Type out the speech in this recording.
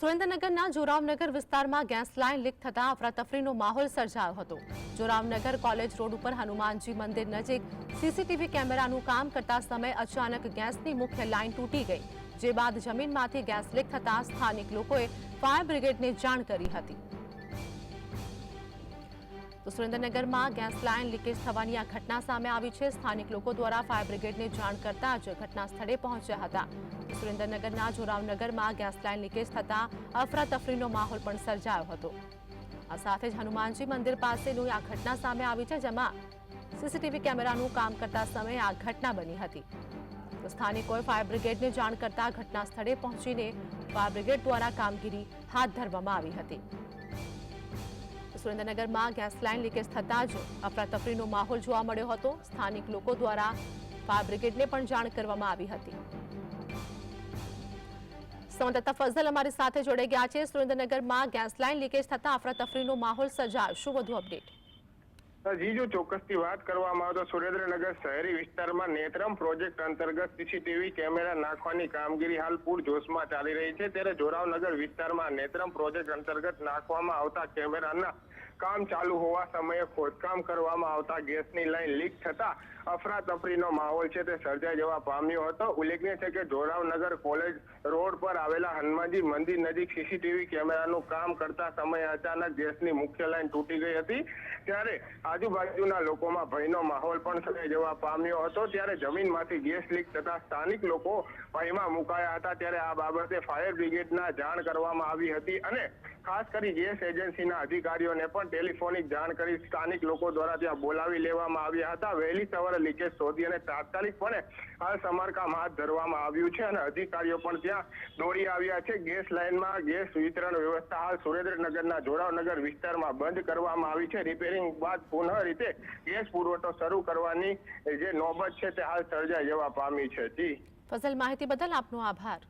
સુરેન્દ્રનગરના જોરાવનગર વિસ્તારમાં gas line leak થતા અફરાતફરીનો માહોલ સર્જાયો હતો. જોરાવનગર કોલેજ રોડ ઉપર હનુમાનજી મંદિર નજીક સીસીટીવી કેમેરાનું કામ કરતા સમયે અચાનક ગેસની મુખ્ય લાઇન તૂટી ગઈ, જે બાદ જમીનમાંથી ગેસ લીક થતાં સ્થાનિક લોકોએ ફાયર બ્રિગેડને જાણ કરી હતી. તો સુરેન્દ્રનગરમાં ગેસ લાઇન લીકેજ થવાની આ ઘટના સામે આવી છે. સ્થાનિક લોકો દ્વારા ફાયર બ્રિગેડને જાણ કરતા જ ઘટના સ્થળે પહોંચ્યા હતા. સુરેન્દ્રનગરના જોરાવનગરમાં ગેસ લાઇન લીકેજ થતા અફરાતફરીનો માહોલ પણ સર્જાયો હતો. આ સાથે જ હનુમાનજી મંદિર પાસેની આ ઘટના સામે આવી છે, જેમાં સીસીટીવી કેમેરાનું કામ કરતા સમયે આ ઘટના બની હતી. તો સ્થાનિકોએ ફાયર બ્રિગેડને જાણ કરતા ઘટના સ્થળે પહોંચીને ફાયર બ્રિગેડ દ્વારા કામગીરી હાથ ધરવામાં આવી હતી. સુરેન્દ્રનગરમાં ગેસ લાઇન લીકેજ થતાં જ અફરાતફરીનો માહોલ જોવા મળ્યો હતો. સ્થાનિક લોકો દ્વારા ફાયર બ્રિગેડને પણ જાણ કરવામાં આવી હતી. સંવાદદાતા ફઝલ અમારી સાથે જોડાઈ ગયા છે. સુરેન્દ્રનગરમાં ગેસ લાઇન લીકેજ થતાં અફરાતફરીનો માહોલ સર્જાયો. શું વધુ અપડેટ? જી જો ચોક્કસથી વાત કરવામાં આવે તો સુરેન્દ્રનગર શહેરી વિસ્તારમાં નેત્રમ પ્રોજેક્ટ અંતર્ગત સીસીટીવી કેમેરા નાખવાની કામગીરી હાલ પૂરજોશમાં ચાલી રહી છે. ત્યારે જોરાવનગર વિસ્તારમાં નેત્રમ પ્રોજેક્ટ અંતર્ગત નાખવામાં આવતા કેમેરાના કામ ચાલુ હોવા સમયે ખોદકામ કરવામાં આવતા ગેસની લાઈન લીક થતા અફરાતફરીનો માહોલ છે તે સર્જાઈ જવા પામ્યો હતો. ઉલ્લેખનીય છે કે જોરાવનગર કોલેજ રોડ પર આવેલા હનુમાનજી મંદિર નજીક સીસીટીવી કેમેરાનું કામ કરતા સમયે અચાનક ગેસની મુખ્ય લાઈન તૂટી ગઈ હતી. ત્યારે આજુબાજુના લોકોમાં ભયનો માહોલ પણ સર્જાઈ જવા પામ્યો હતો. ત્યારે જમીનમાંથી ગેસ લીક થતા સ્થાનિક લોકો ભયમાં મુકાયા હતા. ત્યારે આ બાબતે ફાયર બ્રિગેડના જાણ કરવામાં આવી હતી અને ખાસ કરી ગેસ એજન્સીના અધિકારીઓને પણ ટેલિફોનિક જાણ કરી સ્થાનિક લોકો દ્વારા ત્યાં બોલાવી લેવામાં આવ્યા હતા. વહેલી સવારે લીકેજ શોધી અને તાત્કાલિકપણે હાલ સમારકામ હાથ ધરવામાં આવ્યું છે અને અધિકારીઓ પણ ત્યાં દોડી આવ્યા છે. ગેસ લાઇનમાં ગેસ વિતરણ વ્યવસ્થા હાલ સુરેન્દ્રનગરના જોરાવનગર વિસ્તારમાં બંધ કરવામાં આવી છે. રિપેરિંગ બાદ પુનઃ રીતે ગેસ પુરવઠો શરૂ કરવાની જે નોબત છે તે હાલ સર્જાઈ જવા પામી છે. જી. ફસલ માહિતી બદલ આપનો આભાર.